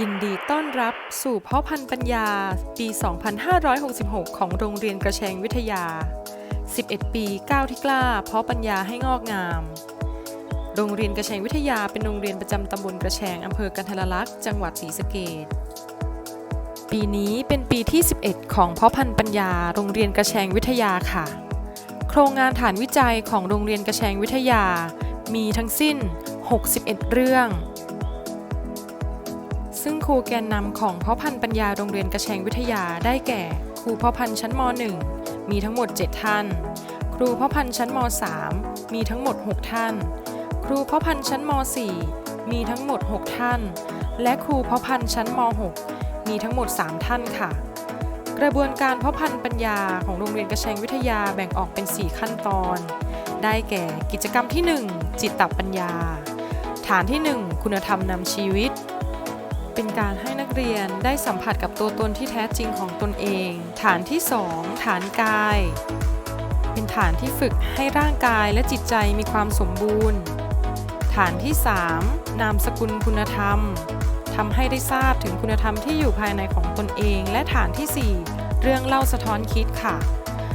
ยินดีต้อนรับสู่พาะพันธุ์ปัญญา ปี 2566 ของโรงเรียนกระแชงวิทยา 11 ปีก้าวที่กล้า เพาะปัญญาให้งอกงาม โรงเรียนกระแชงวิทยาเป็นโรงเรียนประจำตำบลกระแชงอำเภอกันทรลักษณ์จังหวัดศรีสะเกษปีนี้เป็นปีที่ 11 ของพาะพันธุ์ปัญญา โรงเรียนกระแชงวิทยาค่ะ โครงงานฐานวิจัยของโรงเรียนกระแชงวิทยา มีทั้งสิ้น 61 เรื่อง ซึ่งครูแกนนำของพาะพันธุ์ปัญญาโรงเรียนกระแชงวิทยาได้แก่ ครูพาะพันธุ์ชั้นม .1 มีทั้งหมด 7 ท่าน ครูพาะพันธุ์ชั้นม .3 มีทั้งหมด 6 ท่าน ครูพาะพันธุ์ชั้นม .4 มีทั้งหมด 6 ท่าน และครูพาะพันธุ์ชั้นม .6 มีทั้งหมด 3 ท่านค่ะ กระบวนการพาะพันธุ์ปัญญาของโรงเรียนกระแชงวิทยาแบ่งออกเป็น 4 ขั้นตอน ได้แก่กิจกรรมที่ 1 จิตตปัญญา ฐานที่ 1 คุณธรรมนำชีวิต เป็นการให้นักเรียนได้สัมผัสกับตัวตนที่แท้จริงของตนเอง ฐานที่ 2 ฐานกาย เป็นฐานที่ฝึกให้ร่างกายและจิตใจมีความสมบูรณ์ ฐานที่ 3 นามสกุลคุณธรรมทำให้ได้ทราบถึงคุณธรรมที่อยู่ภายในของตนเอง และฐานที่ 4 เรื่องเล่าสะท้อนคิดค่ะ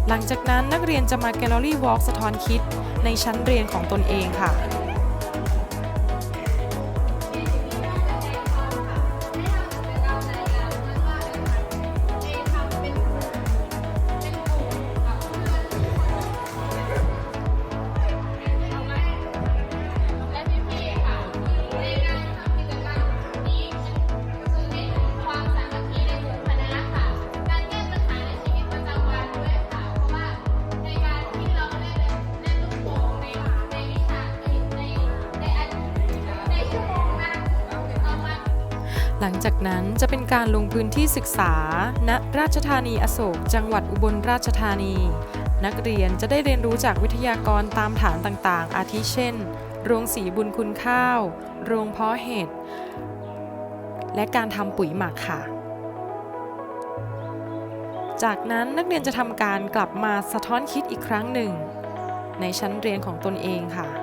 หลังจากนั้นนักเรียนจะมาแกลเลอรี่วอล์กสะท้อนคิดในชั้นเรียนของตนเองค่ะและ หลังจากนั้นจะเป็นการลงพื้นที่ศึกษา ณ ราชธานีอโศก จังหวัดอุบลราชธานี นักเรียนจะได้เรียนรู้จากวิทยากรตามฐานต่างๆ อาทิเช่น โรงสีบุญคุณข้าว โรงเพาะเห็ด และการทำปุ๋ยหมักค่ะ จากนั้นนักเรียนจะทำการกลับมาสะท้อนคิดอีกครั้งหนึ่ง ในชั้นเรียนของตนเองค่ะ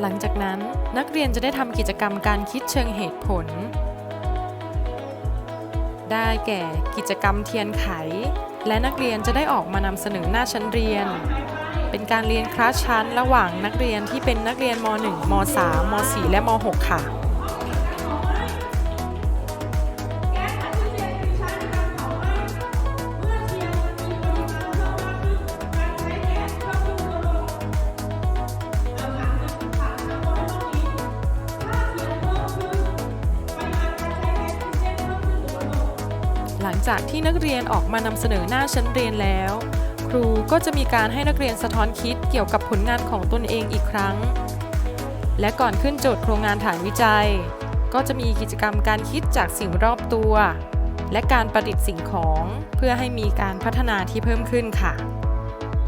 หลังจากนั้นนักเรียนจะได้ทำกิจกรรมการคิดเชิงเหตุผล ได้แก่กิจกรรมเทียนไข และนักเรียนจะได้ออกมานำเสนอหน้าชั้นเรียน เป็นการเรียนคลาสชั้นระหว่างนักเรียนที่เป็นนักเรียนม .1 ม .3 ม .4 และม .6 ค่ะ จากที่นักเรียนออกมานำเสนอหน้าชั้นเรียนแล้ว ครูก็จะมีการให้นักเรียนสะท้อนคิดเกี่ยวกับผลงานของตนเองอีกครั้ง และก่อนขึ้นโจทย์โครงงานฐานวิจัย ก็จะมีกิจกรรมการคิดจากสิ่งรอบตัว และการประดิษฐ์สิ่งของเพื่อให้มีการพัฒนาที่เพิ่มขึ้นค่ะ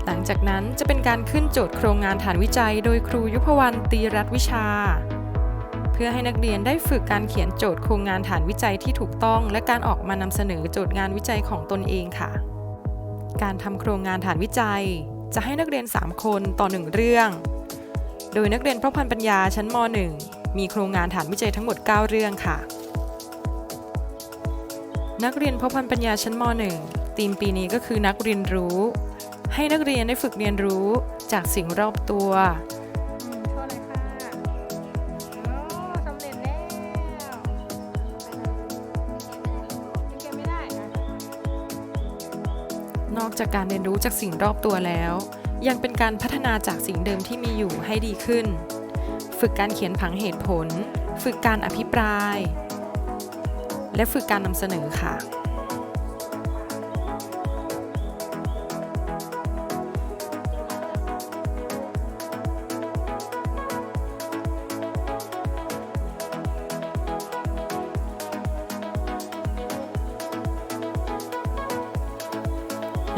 หลังจากนั้นจะเป็นการขึ้นโจทย์โครงงานฐานวิจัย โดยครูยุพวรรณตีรัตวิชา เพื่อให้นักเรียนได้ฝึกการเขียนโจทย์โครงงานฐานวิจัยที่ถูกต้อง และการออกมานำเสนอโจทย์งานวิจัยของตนเองค่ะ การทำโครงงานฐานวิจัย จะให้นักเรียน 3 คนต่อ 1 เรื่อง โดยนักเรียนพาะพันปัญญาชั้นม .1 มีโครงงานฐานวิจัยทั้งหมด 9 เรื่องค่ะ นักเรียนพาะพันปัญญาชั้นม .1 ทีมปีนี้ก็คือนักเรียนรู้ ให้นักเรียนได้ฝึกเรียนรู้จากสิ่งรอบตัว อกจากการเรียนรู้จากสิ่งรอบตัวแล้ว ยังเป็นการพัฒนาจากสิ่งเดิมที่มีอยู่ให้ดีขึ้น ฝึกการเขียนผังเหตุผล ฝึกการอภิปราย และฝึกการนำเสนอค่ะ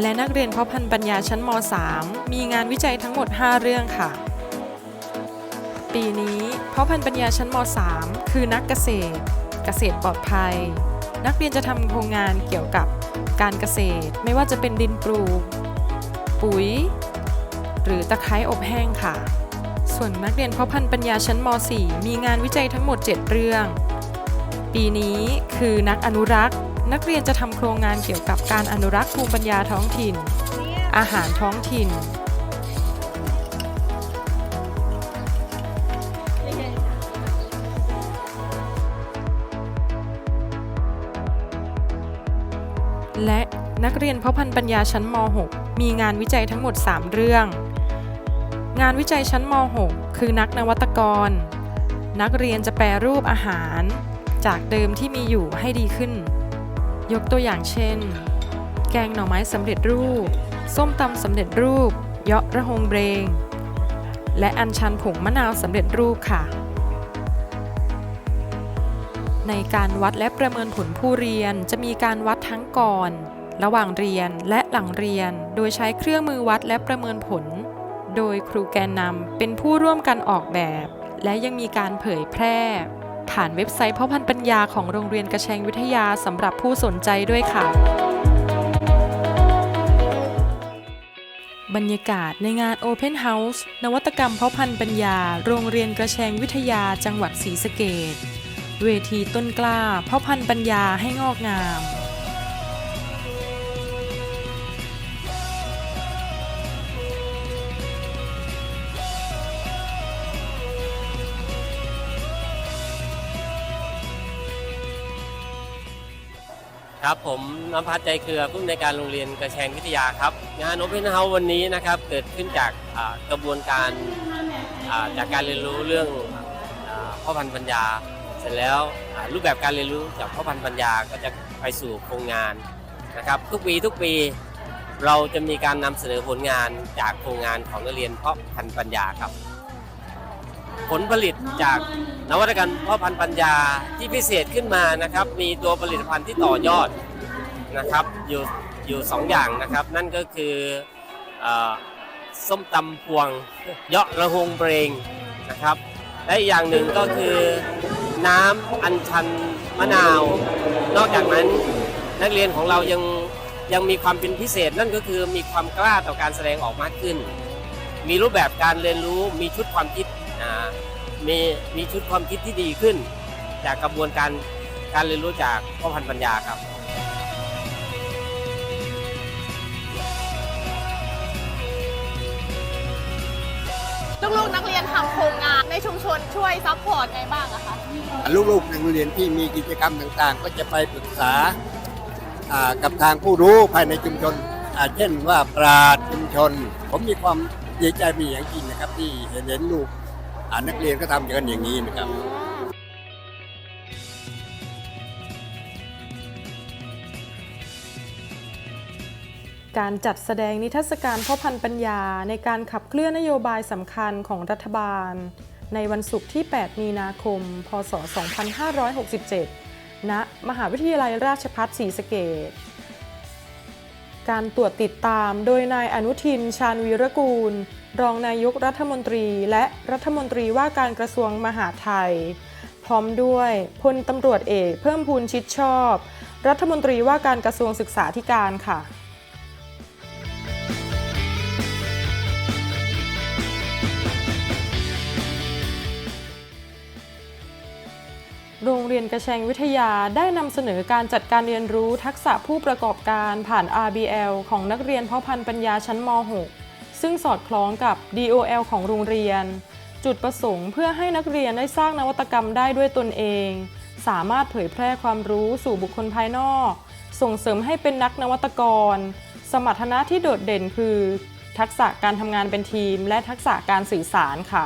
และนักเรียนเพาะพันธุ์ปัญญาชั้นม .3 มีงานวิจัยทั้งหมด 5 เรื่องค่ะ ปีนี้เพาะพันธุ์ปัญญาชั้นม .3 คือนักเกษตร เกษตรปลอดภัย นักเรียนจะทำโครงงานเกี่ยวกับการเกษตร ไม่ว่าจะเป็นดินปลูก ปุ๋ย หรือตะไคร้อบแห้งค่ะ ส่วนนักเรียนเพาะพันธุ์ปัญญาชั้นม .4 มีงานวิจัยทั้งหมด 7 เรื่อง ปีนี้คือนักอนุรักษ์ นักเรียนจะทำโครงงานเกี่ยวกับการอนุรักษ์ภูมิปัญญาท้องถิ่น อาหารท้องถิ่น และนักเรียนพพันธ์ปัญญาชั้นม .6 มีงานวิจัยทั้งหมด 3 เรื่อง งานวิจัยชั้นม .6 คือนักนวัตกร นักเรียนจะแปรรูปอาหารจากเดิมที่มีอยู่ให้ดีขึ้น ยกตัวอย่างเช่น แกงหน่อไม้สำเร็จรูป ส้มตำสำเร็จรูป เยาะระหงเบรง และอัญชันผงมะนาวสำเร็จรูปค่ะ ในการวัดและประเมินผลผู้เรียนจะมีการวัดทั้งก่อน ระหว่างเรียนและหลังเรียน โดยใช้เครื่องมือวัดและประเมินผล โดยครูแกนนำเป็นผู้ร่วมกันออกแบบ และยังมีการเผยแพร่ ผ่านเว็บไซต์พ่อพันธุ์ปัญญาของโรงเรียนกระแชงวิทยาสำหรับผู้สนใจด้วยค่ะ บรรยากาศในงาน Open House นวัตกรรมพ่อพันธุ์ปัญญา โรงเรียนกระแชงวิทยาจังหวัดศรีสะเกดเวทีต้นกล้าพ่อพันธุ์ปัญญาให้งอกงาม ครับผมน้ำพัฒน์ใจเครือผู้อำนการโรงเรียนกระแชงวิทยาครับ งานโอเพนเฮาวันนี้นะครับเกิดขึ้นจากกระบวนการจากการเรียนรู้เรื่องอพ่อพันธุ์ปัญญา เสร็จแล้วรูปแบบการเรียนรู้จากพ่อพันธุ์ปัญญาก็จะไปสู่โครงงานนะครับ ทุกปีทุกปีเราจะมีการนำเสนอผลงานจากโครงงานของนักเรียนพ่อพันธุ์ปัญญาครับ ผลผลิตจากนวัตกรรมพ่อพันธุ์ปัญญาที่พิเศษขึ้นมานะครับ มีตัวผลิตภัณฑ์ที่ต่อยอดนะครับอยู่อยู่สองอย่างนะครับ นั่นก็คืออส้มตำพวงเยาะระหงเบรงนะครับและอีกอย่างหนึ่งก็คือน้ำอัญชันมะนาว นอกจากนั้นนักเรียนของเรายังยังมีความเป็นพิเศษ นั่นก็คือมีความกล้าต่อการแสดงออกมากขึ้น มีรูปแบบการเรียนรู้มีชุดความคิด มีมีชุดความคิดที่ดีขึ้น จากกระบวนการการเรียนรู้จากพ่อพันธุ์ปัญญาครับ ลูกๆนักเรียนทำโครงงานในชุมชนช่วยซัพพอร์ตไงบ้างอะคะลูกๆในโรงเรียนที่มีกิจกรรมต่างๆ ก็จะไปปรึกษาอ่ากับทางผู้รู้ภายในชุมชนอ่าเช่นว่าปราดชุมชน ผมมีความดีใจมีอย่างจริงนะครับที่เห็นเห็นลูก อ่านักเรียนก็ทำกันอย่างนี้นะครับการจัดแสดงนิทรรศการพ่อพันธุ์ปัญญา ในการขับเคลื่อนนโยบายสำคัญของรัฐบาล ในวันศุกร์ที่ 8 มีนาคม พศ 2567 ณ มหาวิทยาลัยราชภัฏศรีสะเกษ การตรวจติดตามโดยนายอนุทิน ชาญวีรกูล รองนายกรัฐมนตรีและรัฐมนตรีว่าการกระทรวงมหาดไทย พร้อมด้วยพลตำรวจเอกเพิ่มพูนชิดชอบ รัฐมนตรีว่าการกระทรวงศึกษาธิการค่ะ โรงเรียนกระแชงวิทยาได้นำเสนอการจัดการเรียนรู้ทักษะผู้ประกอบการผ่าน RBL ของนักเรียนเพาะพันธุ์ปัญญาชั้นม .6 ซึ่งสอดคล้องกับ DOL ของโรงเรียน จุดประสงค์เพื่อให้นักเรียนได้สร้างนวัตกรรมได้ด้วยตนเอง สามารถเผยแพร่ความรู้สู่บุคคลภายนอก ส่งเสริมให้เป็นนักนวัตกร สมรรถนะที่โดดเด่นคือ ทักษะการทำงานเป็นทีม และทักษะการสื่อสารค่ะ